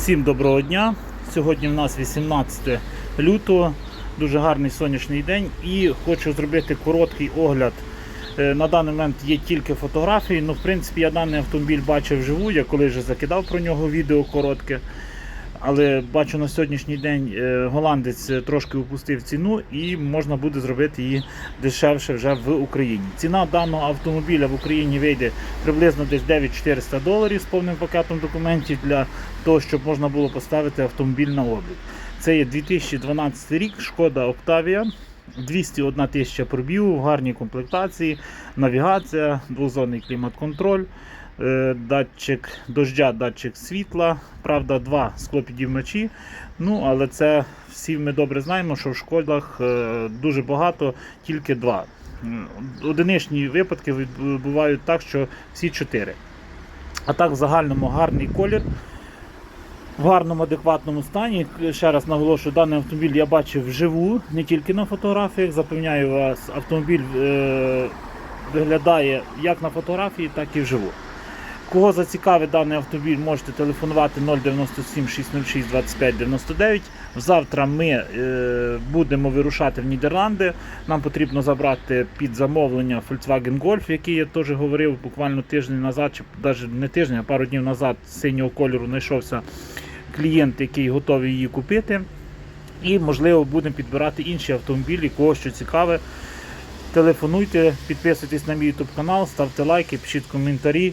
Всім доброго дня. Сьогодні в нас 18 лютого, дуже гарний сонячний день і хочу зробити короткий огляд. Е, На даний момент є тільки фотографії, але в принципі я даний автомобіль бачив вживу, я коли вже закидав про нього відео коротке. Але бачу на сьогоднішній день е, голландець е, трошки упустив ціну і можна буде зробити її дешевше вже в Україні. Ціна даного автомобіля в Україні вийде приблизно десь 9400 доларів з повним пакетом документів для того, щоб можна було поставити автомобіль на облік. Це є 2012 рік, шкода Октавія. 201 тисяча пробігу в гарній комплектації, навігація, двозонний клімат-контроль, датчик дождя, датчик світла. Правда, два склопідіймачі. Ну, але це всі ми добре знаємо, що в шкодах е, дуже багато, тільки два. Одиничні випадки бувають так, що всі чотири. А так, в загальному гарний колір. В гарному адекватному стані. Ще раз наголошую, даний автомобіль я бачив вживу, не тільки на фотографіях. Запевняю вас, автомобіль е, виглядає як на фотографії, так і вживу. Кого зацікавить даний автомобіль, можете телефонувати 097 606 25 99. Завтра ми е, будемо вирушати в Нідерланди. Нам потрібно забрати під замовлення Volkswagen Golf, який я теж говорив буквально тиждень назад, чи навіть не тиждень, а пару днів назад синього кольору знайшовся клієнт, який готовий її купити. І, можливо, будемо підбирати інші автомобілі, кого що цікаве. Телефонуйте, підписуйтесь на мій YouTube канал, ставте лайки, пишіть коментарі.